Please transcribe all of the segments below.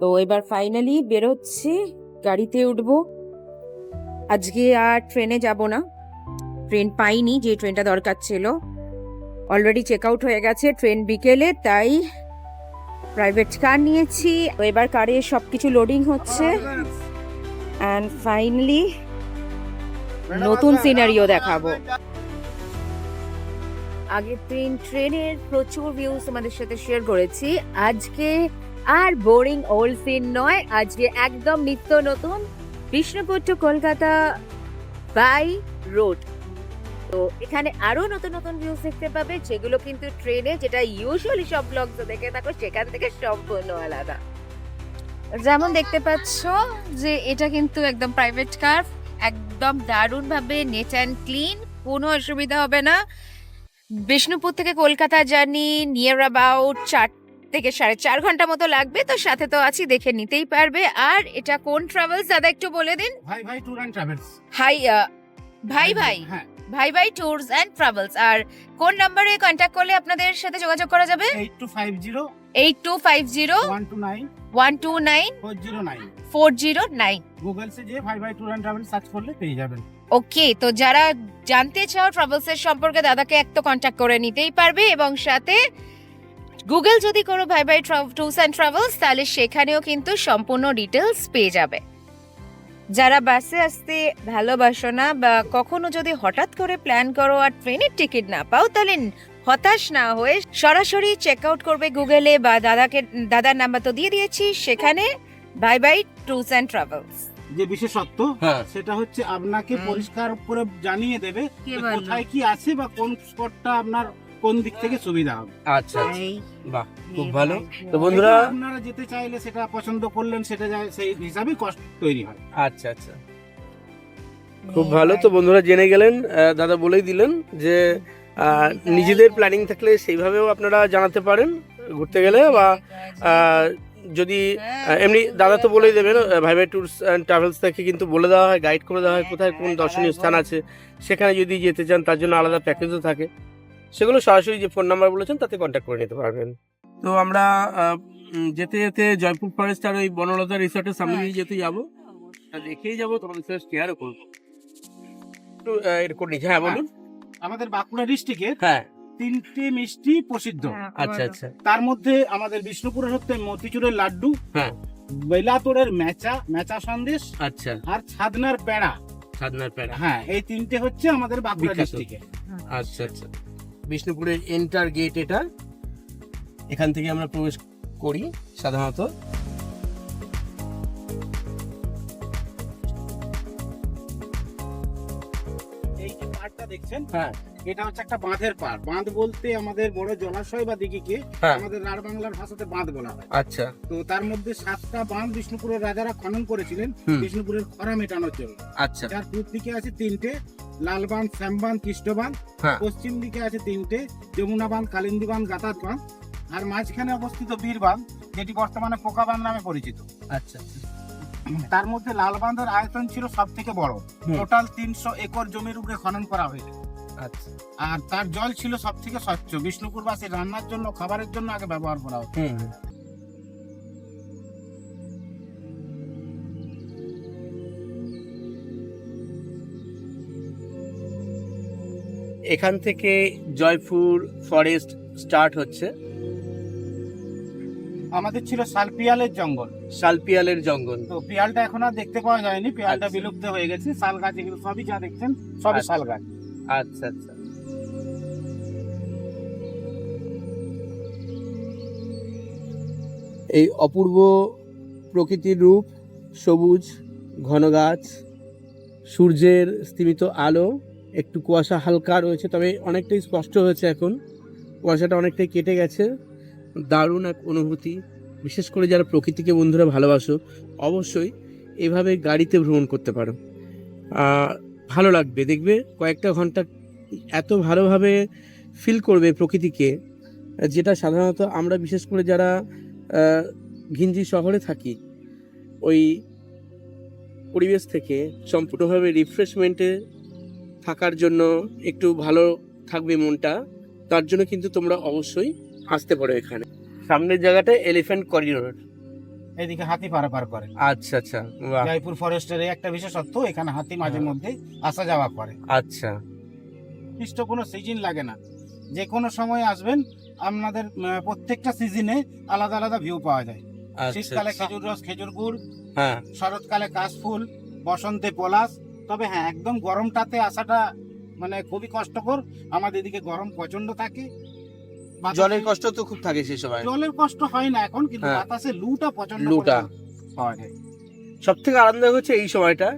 তো এবার ফাইনালি বেরোচ্ছি গাড়িতে উঠবো। আজকে আর ট্রেনে যাব না। ট্রেন পাইনি যে ট্রেনটা দরকার ছিল। অলরেডি চেক আউট হয়ে গেছে ট্রেন বিকেলে তাই প্রাইভেট কার নিয়েছি। তো এবার কারে সব কিছু লোডিং হচ্ছে। অ্যান্ড ফাইনালি নতুন সিনারিও দেখাবো। আগের দিন ট্রেনের প্রচুর ভিউজ তোমাদের সাথে শেয়ার করেছি। আজকে আর বোরিং ওল্ড সিন নয়, আজকে একদম নিত্য নতুন Bishnupur to Kolkata by road তো এখানে আরও নতুন নতুন ভিউজ দেখতে পাবে, যেগুলো কিন্তু ট্রেনে যেটা ইউজুয়ালি সব ব্লগস দেখে থাকো, সেখান থেকে সম্পূর্ণ আলাদা। যেমন দেখতে পাচ্ছ যে এটা কিন্তু একদম প্রাইভেট কার একদম দারুণ ভাবে নেট অ্যান্ড ক্লিন কোনো অসুবিধা হবে না। বিষ্ণুপুর থেকে কলকাতা জার্নি নিয়ার অ্যাবাউট চার থেকে সাড়ে চার ঘণ্টা মতো লাগবে তো সাথে তো আছি দেখে নিতেই পারবে। আর এটা কোন ট্রাভেলস দাদা একটু বলে দিন। ভাই ভাই ট্যুর অ্যান্ড ট্রাভেলস হাই ভাই ভাই হ্যাঁ। ভাই ভাই ট্যুরস অ্যান্ড ট্রাভেলস আর কোন নাম্বারে কন্ট্যাক্ট করলে আপনাদের সাথে যোগাযোগ করা যাবে? Eight two five zero eight two five zero one two nine one two nine four zero nine four zero nine Google সে যে ভাই ভাই ট্যুর অ্যান্ড ট্রাভেল সার্চ করলে পেয়ে যাবেন। ওকে তো যারা জানতে চাও ট্রাভেলস এর সম্পর্কে, দাদাকে এক তো কন্ট্যাক্ট করে নিতেই পারবে এবং সাথে গুগল যদি করো ভাই ভাই ট্যুরস অ্যান্ড ট্রাভেলস তাহলে সেখানেও কিন্তু সম্পূর্ণ ডিটেলস পেয়ে যাবে। যারা বাসে আসতে ভালোবাসো না বা কখনো যদি হঠাৎ করে প্ল্যান করো আর ট্রেনের টিকিট না পাও, তাহলে হতাশ না হয়ে সরাসরি চেক আউট করবে গুগলে বা দাদাকে, দাদার নাম্বার তো দিয়ে দিয়েছি, সেখানে bye bye tours and travels যে বিশেষত্ব হ্যাঁ। সেটা হচ্ছে আপনাকে পরিষ্কার করে জানিয়ে দেবে? কোথায় কি আছে বা কোন স্পটটা আপনার কোন দিক থেকে সুবিধা হবে। আচ্ছা আচ্ছা। বাহ খুব ভালো। তো বন্ধুরা আপনারা যেতে চাইলে সেটা পছন্দ করলেন সেটা সেই হিসাবেই কষ্ট তৈরি হয়। আচ্ছা আচ্ছা। খুব ভালো। তো বন্ধুরা জেনে গেলেন দাদা বলেই দিলেন যে নিজেদের প্ল্যানিং থাকলে সেইভাবেও আপনারা জানাতে পারেন ঘুরতে গেলে বা যদি এমনি দাদা তো বলেই দেবেন ভাই ভাই ট্যুরস অ্যান্ড ট্রাভেলস থেকে কিন্তু বলে দেওয়া হয় গাইড করে দেওয়া হয় কোথায় কোন দর্শনীয় স্থান আছে। সেখানে যদি যেতে চান তার জন্য আলাদা প্যাকেজও থাকে। সেগুলো সরাসরি যে ফোন নাম্বার বলেছেন তাতে কন্ট্যাক্ট করে নিতে পারবেন। তো আমরা যেতে যেতে জয়পুর ফরেস্ট আর ওই বনলতা রিসর্টের সামনে দিয়ে যেতে যাব। দেখেই যাব তোমাদের সাথে শেয়ারও করব। একটু আহ, এর করে নিচ্ছি হ্যাঁ বলুন। আমাদের বাঁকুড়া ডিস্ট্রিক্টের হ্যাঁ। তিনটে মিষ্টি প্রসিদ্ধ। আচ্ছা আচ্ছা তার মধ্যে আমাদের বিষ্ণুপুরের হচ্ছে মতিচুরের লাড্ডু হ্যাঁ। বেলাতোড়ের মেচা মেচা সন্দেশ আচ্ছা। আর ছাদনার পেড়া। সাধনার প্যারা হ্যাঁ এই তিনটে হচ্ছে আমাদের বাঁকুড়া ডিস্ট্রিক্টে। আচ্ছা আচ্ছা। বিষ্ণুপুরের এন্টার গেট এটা। এখান থেকে আমরা প্রবেশ করি সাধারণত। এই যে পাড়টা দেখছেন? হ্যাঁ। এটা হচ্ছে একটা বাঁধের পাড়। বাঁধ বলতে আমাদের বড় জলাশয় বা দিঘিকে হ্যাঁ। আমাদের রাঢ় বাংলার ভাষাতে বাঁধ বলা হয়। আচ্ছা। তো তার মধ্যে সাতটা বাঁধ বিষ্ণুপুরের রাজারা খনন করেছিলেন বিষ্ণুপুরের খরা মেটানোর জন্য। আচ্ছা। পূর্ব দিকে আছে তিনটে লালবাঁধ শ্যামবাঁধ কৃষ্ণবাঁধ হ্যাঁ। পশ্চিম দিকে আছে তিনটে যমুনা বাঁধ কালিন্দী বাঁধ গাতাত বাঁধ। আর মাঝখানে অবস্থিত বীর বাঁধ যেটি বর্তমানে পোকা বাঁধ নামে পরিচিত। আচ্ছা তার মধ্যে লাল বাঁধের আয়তন ছিল সব থেকে বড় টোটাল তিনশো একর জমির উপরে খনন করা হয়েছে। আচ্ছা। আর তার জল ছিল সব থেকে স্বচ্ছ বিষ্ণুপুরবাসী রান্নার জন্য খাবারের জন্য আগে ব্যবহার করা হতো। এখান থেকে জয়পুর ফরেস্ট স্টার্ট হচ্ছে। আমাদের ছিল শালপিয়ালের জঙ্গল। শালপিয়ালের জঙ্গল। তো পিয়ালটা এখন আর দেখতে পাওয়া যায়নি। পিয়ালটা আচ্ছা। বিলুপ্ত হয়ে গেছে। শাল গাছ এগুলো সবই যা দেখছেন সবই আচ্ছা। শাল গাছ আচ্ছা আচ্ছা। এই অপূর্ব প্রকৃতির রূপ, সবুজ, ঘন গাছ, সূর্যের স্তিমিত আলো, একটু কুয়াশা হালকা রয়েছে, তবে অনেকটাই স্পষ্ট হয়েছে এখন। কুয়াশাটা অনেকটাই কেটে গেছে। দারুণ এক অনুভূতি। বিশেষ করে যারা প্রকৃতিকে বন্ধুরা ভালোবাসো, অবশ্যই এভাবে গাড়িতে ভ্রমণ করতে পারো। ভালো লাগবে, দেখবে কয়েকটা ঘণ্টা এত ভালোভাবে ফিল করবে প্রকৃতিকে, যেটা সাধারণত আমরা বিশেষ করে যারা ঘিঞ্জি শহরে থাকি, ওই পরিবেশ থেকে সম্পূর্ণভাবে রিফ্রেশমেন্টে থাকার জন্য একটু ভালো থাকবে মনটা, তার জন্য কিন্তু তোমরা অবশ্যই আসতে পারো এখানে। সামনের জায়গাটা এলিফ্যান্ট করিডোর এদিকে হাতি পারাপার করে। আচ্ছা আচ্ছা জয়পুর ফরেস্টের একটা বিশেষত্ব এখানে হাতি মাঝে। মধ্যে আসা যাওয়া করে। আচ্ছা। নির্দিষ্ট কোনো সিজন লাগে না। যে কোনো সময় আসবেন আপনাদের প্রত্যেকটা সিজনে আলাদা আলাদা ভিউ পাওয়া যায়। আচ্ছা শীতকালে আচ্ছা। খেজুর রস খেজুর গুড় হ্যাঁ। শরৎকালে কাশফুল বসন্তে পলাশ। তবে হ্যাঁ একদম গরমটাতে আসাটা মানে খুবই কষ্টকর। আমাদের এদিকে গরম প্রচণ্ড থাকে। জলের কষ্ট তো খুব থাকে সেই সময়। জলের কষ্ট হয় না এখন কিন্তু হ্যাঁ। বাতাসে লুটা প্রচণ্ড লুটা। পরিমাণে পাওয়া যায় সব থেকে আরামদায়ক হচ্ছে এই সময়টা?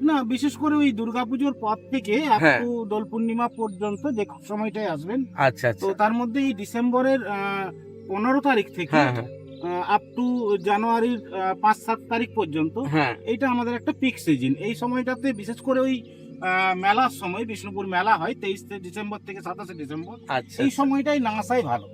না বিশেষ করে ওই দুর্গাপুজোর পর থেকে আপ হ্যাঁ। টু দোল পূর্ণিমা পর্যন্ত যে সময়টায় আসবেন আচ্ছা তো আচ্ছা তার মধ্যে এই ডিসেম্বরের পনেরো তারিখ থেকে হ্যাঁ হ্যাঁ। আপ টু জানুয়ারির আহ, পাঁচ সাত তারিখ পর্যন্ত হ্যাঁ। এইটা আমাদের একটা পিক সিজন এই সময়টাতে বিশেষ করে ওই মেলার সময় বিষ্ণুপুর মেলা হয় তেইশ ডিসেম্বর থেকে সাতাশে ডিসেম্বর। আচ্ছা এই সময়টাই না আসাই ভালো।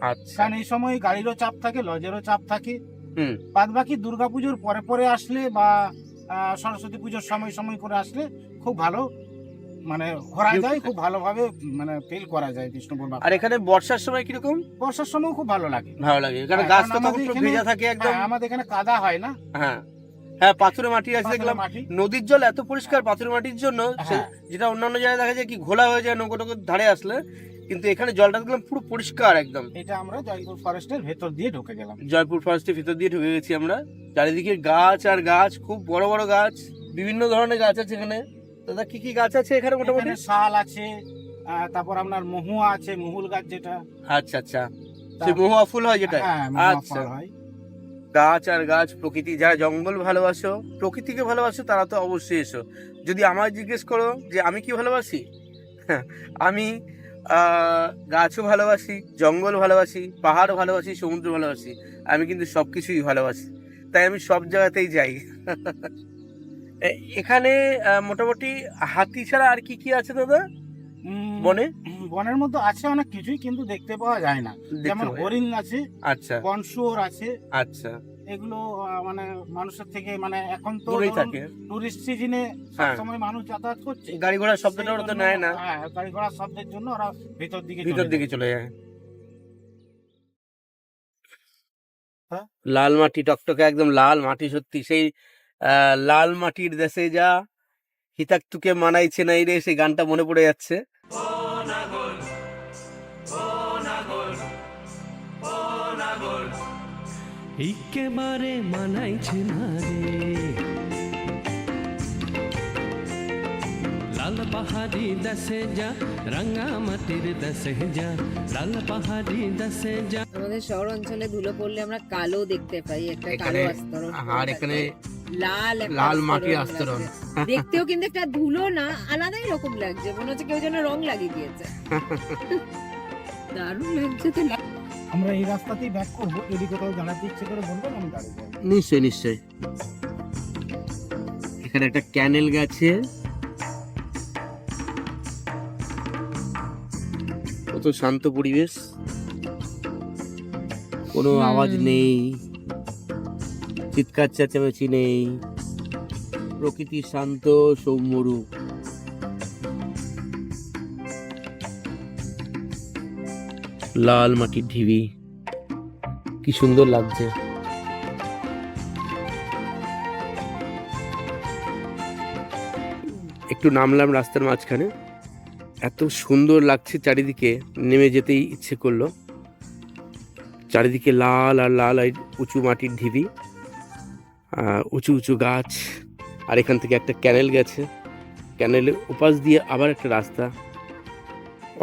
আচ্ছা। কারণ এই সময় গাড়িরও চাপ থাকে লজেরও চাপ থাকে। বাদ বাকি দুর্গাপুজোর পরে পরে আসলে বা সরস্বতী পুজোর সময় সময় করে আসলে খুব ভালো মানে ঘোরা যায় খুব ভালোভাবে মানে ফিল করা যায় বিষ্ণুপুর আর এখানে বর্ষার সময় কীরকম? বর্ষার সময় খুব ভালো লাগে। ভালো লাগে। কারণ হ্যাঁ, গাছ তো থাকে একদম। হ্যাঁ, আমাদের এখানে কাদা হয় না। হ্যাঁ। হ্যাঁ পাথুরে মাটি আছে দেখলাম নদীর জল এত পরিষ্কার পাথুরে মাটির জন্য হ্যাঁ। যেটা অন্যান্য জায়গায় দেখা যায় কি ঘোলা হয়ে যায় নৌকো টৌকোর ধারে আসলে কিন্তু এখানে জলটা দেখলাম পুরো পরিষ্কার একদম। এটা আমরা জয়পুর ফরেস্টের ভেতর দিয়ে ঢুকে গেলাম। জয়পুর ফরেস্টের ভিতর দিয়ে ঢুকে গেছি আমরা। চারিদিকে গাছ আর গাছ খুব বড় বড় গাছ বিভিন্ন ধরনের গাছ আছে এখানে। দাদা কি কি গাছ আছে এখানে মোটামুটি? শাল আছে তারপর আপনার মহুয়া আছে মহুল গাছ যেটা। আচ্ছা আচ্ছা। সে মহুয়া ফুল হয় যেটা হ্যাঁ আচ্ছা। হয়। গাছ আর গাছ, প্রকৃতি, যারা জঙ্গল ভালোবাসো, প্রকৃতিকে ভালোবাসো, তারা তো অবশ্যই এসো। যদি আমায় জিজ্ঞেস করো যে আমি কি ভালোবাসি? আমি গাছও ভালোবাসি, জঙ্গল ভালোবাসি, পাহাড়ও ভালোবাসি, সমুদ্র ভালোবাসি, আমি কিন্তু সব কিছুই ভালোবাসি। তাই আমি সব জায়গাতেই যাই। এখানে মোটামুটি হাতি ছাড়া আর কি কি আছে দাদা? বনে? বনের মধ্যে আছে অনেক কিছুই কিন্তু দেখতে পাওয়া যায় না। যেমন হরিণ আছে আচ্ছা। বনশুয়োর আছে। আচ্ছা। এগুলো মানে মানুষের থেকে মানে এখন তো থাকে। টুরিস্ট সিজনে হ্যাঁ। সময় মানুষ যাতায়াত করছে। গাড়ি ঘোড়ার শব্দটা ওরা তো নেয় না। হ্যাঁ গাড়ি ঘোড়ার শব্দের জন্য ওরা ভিতর দিকে ভিতর দিকে চলে যায়। হ্যাঁ? লাল মাটি টকটকে একদম লাল মাটি সত্যি। সেই আহ, লাল মাটির দেশে যা হিতাক তুকে মানাইছে নাই রে সেই গানটা মনে পড়ে যাচ্ছে। একেবারে মানাইছে না রে। লাল পাহাড়ি দশে যা রাঙা মাটির দশে যা লাল পাহাড়ি দশে যা। আমাদের শহর অঞ্চলে ধুলো পড়লে আমরা কালো দেখতে পাই একটা কালো আস্তরণ আর এখানে লাল লাল মাটির আস্তরণ। দেখতেও কিন্তু একটা ধুলো না আলাদাই রকম লাগছে। মনে হচ্ছে কেউ যেন রং লাগিয়ে দিয়েছে। দারুণ লাগছে তো আমরা এই রাস্তাতেই ব্যাক করব। যদি কোথাও দাঁড়াতে ইচ্ছে করে বলবেন আমি দাঁড়িয়ে যাব নিশ্চয় নিশ্চয় এখানে একটা ক্যানেল গেছে। কত শান্ত পরিবেশ। কোনো আওয়াজ নেই। চিৎকার চেঁচামেচি নেই। প্রকৃতি শান্ত, সৌম্যরূপ। লাল মাটির ঢিবি। কি সুন্দর লাগছে। একটু নামলাম রাস্তার মাঝখানে। এত সুন্দর লাগছে চারিদিকে, নেমে যেতেই ইচ্ছে করল। চারিদিকে লাল আর লাল আর উঁচু মাটির ঢিবি। উঁচু উঁচু গাছ, আর এখান থেকে একটা ক্যানেল গেছে। ক্যানেলের উপাস দিয়ে আবার একটা রাস্তা।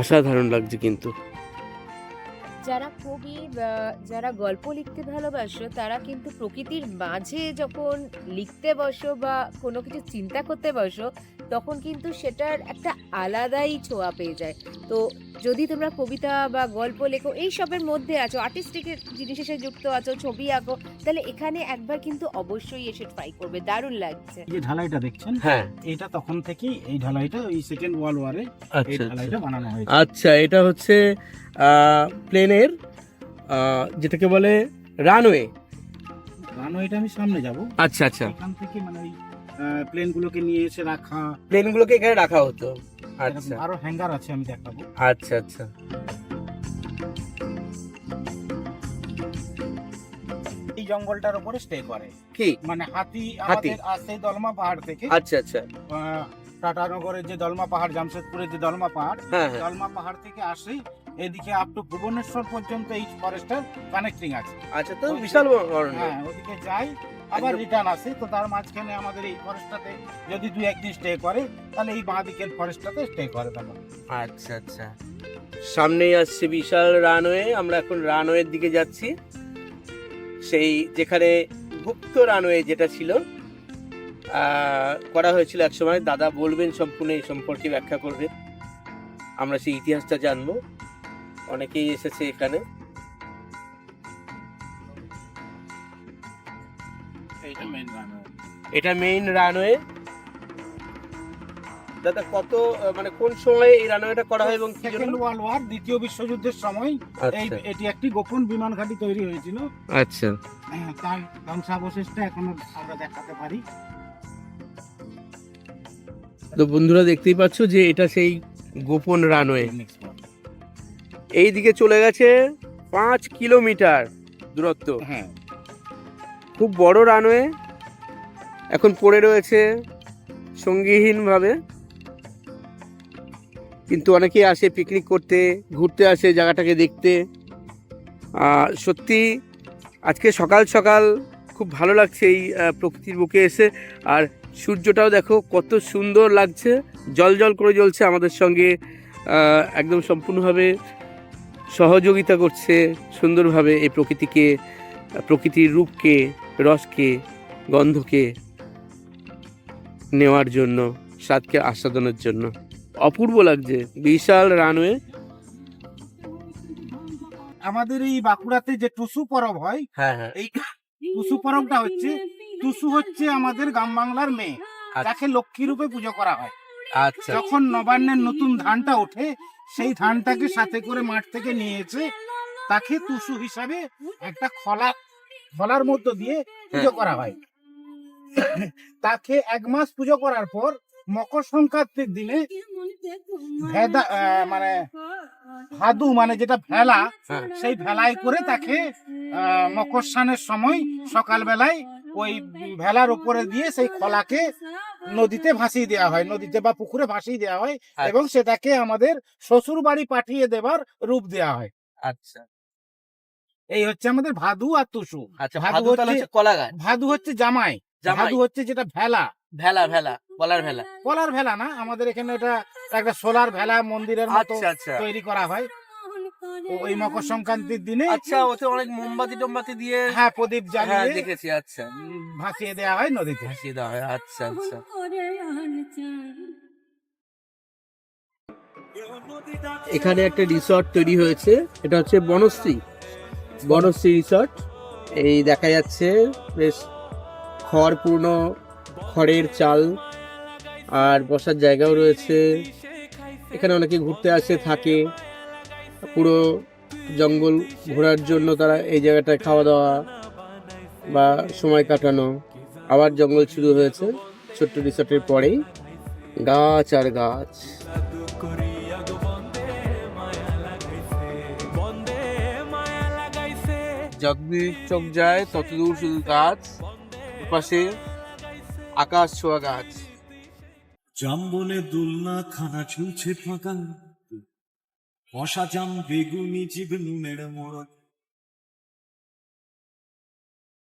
অসাধারণ লাগছে কিন্তু। যারা কবি যারা গল্প লিখতে ভালোবাসো, তারা কিন্তু প্রকৃতির মাঝে যখন লিখতে বসো বা কোনো কিছু চিন্তা করতে বসো তখন কিন্তু সেটার একটা আলাদাই ছোঁয়া পেয়ে যায়। তো যদি তোমরা কবিতা বা গল্প লেখো এই সবের মধ্যে আছো আর্টিস্টিক জিনিসের সাথে যুক্ত আছো ছবি আঁকো তাহলে এখানে একবার কিন্তু অবশ্যই এসে ট্রাই করবে দারুণ লাগছে। এই যে ঢালাইটা দেখছেন? হ্যাঁ। এটা তখন থেকেই এই ঢালাইটা ওই সেকেন্ড ওয়ার্ল্ড ওয়ারে এই আচ্ছা ঢালাইটা বানানো হয়েছে। আচ্ছা এটা হচ্ছে প্লেনের যেটাকে বলে রানওয়ে রানওয়েটা আমি সামনে যাব। আচ্ছা আচ্ছা। এখান থেকে মানে ওই প্লেন গুলোকে নিয়ে এসে রাখা। প্লেনগুলোকে এখানে রাখা হতো। আচ্ছা। আরও হ্যাঙ্গার আছে আমি দেখাবো। আচ্ছা আচ্ছা। জঙ্গলটার উপরে স্টে করে। কি? মানে হাতি হাতি। আসে দলমা পাহাড় থেকে। আচ্ছা আচ্ছা। টাটানগরের যে দলমা পাহাড় জামশেদপুরের যে দলমা পাহাড় হ্যাঁ হ্যাঁ। দলমা পাহাড় থেকে আসে এদিকে আপ টু ভুবনেশ্বর পর্যন্ত এই ফরেস্টার কানেক্টিং আছে। আচ্ছা তো বিশাল হ্যাঁ ওদিকে যাই আবার। রিটার্ন আসে। তো তার মাঝখানে আমাদের এই ফরেস্টটাতে যদি দুই একদিন স্টে করে, তাহলে এই বাঁ দিকের ফরেস্টটাতে স্টে করে তখন আচ্ছা আচ্ছা। সামনেই আসছে বিশাল রানওয়ে আমরা এখন রানওয়ের দিকে যাচ্ছি। সেই যেখানে গুপ্ত রানওয়ে যেটা ছিল করা হয়েছিল এক সময় দাদা বলবেন সম্পূর্ণ এই সম্পর্কে ব্যাখ্যা করবে আমরা সেই ইতিহাসটা জানব। অনেকেই এসেছে এখানে। এটা মেইন রানওয়ে দাদা কত মানে কোন সময় এই রানওয়েটা করা হয় এবং সেকেন্ড ওয়ার্ল্ড ওয়ার দ্বিতীয় বিশ্বযুদ্ধের সময় এই আচ্ছা। এটি একটি গোপন বিমান ঘাঁটি তৈরি হয়েছিল। আচ্ছা। হ্যাঁ, তার ধ্বংসাবশেষটা এখনও আমরা দেখাতে পারি। তো বন্ধুরা দেখতেই পাচ্ছ যে এটা সেই গোপন রানওয়ে এই দিকে চলে গেছে পাঁচ কিলোমিটার দূরত্ব। হ্যাঁ। খুব বড় রানওয়ে এখন পড়ে রয়েছে সঙ্গীহীনভাবে। কিন্তু অনেকেই আসে পিকনিক করতে, ঘুরতে আসে জায়গাটাকে দেখতে। সত্যি আজকে সকাল সকাল খুব ভালো লাগছে এই প্রকৃতির বুকে এসে। আর সূর্যটাও দেখো কত সুন্দর লাগছে, জল জল করে জ্বলছে আমাদের সঙ্গে। একদম সম্পূর্ণভাবে সহযোগিতা করছে সুন্দরভাবে এই প্রকৃতিকে, প্রকৃতির রূপকে, রসকে, গন্ধকে। নেওয়ার জন্য স্বাদকে আস্বাদনের জন্য। অপূর্ব লাগছে বিশাল রানওয়ে। আমাদের এই বাঁকুড়াতে যে টুসু পরব হয় হ্যাঁ হ্যাঁ। এই টুসু পরবটা হচ্ছে টুসু হচ্ছে আমাদের গ্রাম বাংলার মেয়ে যাকে লক্ষ্মী রূপে পুজো করা হয়। আচ্ছা। যখন নবান্নের নতুন ধানটা ওঠে সেই ধানটাকে সাথে করে মাঠ থেকে নিয়েছে তাকে টুসু হিসাবে একটা খলা খলার মধ্য দিয়ে পুজো করা হয়। তাকে এক মাস পুজো করার পর মকর সংক্রান্তির দিনে মানে ভাদু মানে যেটা ভেলা। সেই ভেলায় করে তাকে মকর স্নানের সময় সকালবেলায় ওই ভেলার উপরে দিয়ে সেই খলাকে নদীতে ভাসিয়ে দেওয়া হয় নদীতে বা পুকুরে ভাসিয়ে দেওয়া হয় এবং সেটাকে আমাদের শ্বশুর বাড়ি পাঠিয়ে দেবার রূপ দেওয়া হয়। আচ্ছা। এই হচ্ছে আমাদের ভাদু আর তুসু। আচ্ছা ভাদু হচ্ছে কলা গাছ ভাদু হচ্ছে জামাই। ভাদু হচ্ছে যেটা ভেলা। ভেলা ভেলা কলার ভেলা। কলার ভেলা না আমাদের এখানে এটা একটা সোলার ভেলা মন্দিরের মতো আচ্ছা আচ্ছা। তৈরি করা হয়। ওই মকর সংক্রান্তির দিনে আচ্ছা ওতে অনেক মোমবাতি টোমবাতি দিয়ে হ্যাঁ প্রদীপ হ্যাঁ জ্বালিয়ে দেখেছি আচ্ছা। ভাসিয়ে দেওয়া হয় নদীতে। ভাসিয়ে দেওয়া হয় আচ্ছা আচ্ছা। এখানে একটা রিসর্ট তৈরি হয়েছে এটা হচ্ছে বনশ্রী। বনশ্রী রিসর্ট এই দেখা যাচ্ছে বেশ খড়পূর্ণ খড়ের চাল আর বসার জায়গাও রয়েছে। এখানে অনেকে ঘুরতে আসে, থাকে। পুরো জঙ্গল ঘোরার জন্য তারা এই জায়গাটায় খাওয়া দাওয়া বা সময় কাটানো। আবার জঙ্গল শুরু হয়েছে ছোট্ট রিসর্টের পরেই। গাছ আর গাছ। যতদূর চোখ যায় ততদূর শুধু গাছ পাশে আকাশ ছোয়া গাছ। জাম্বনে দুলনা খানা ঝুলছে ফাঁকা কষা জাম বেগুনি জীব নুনের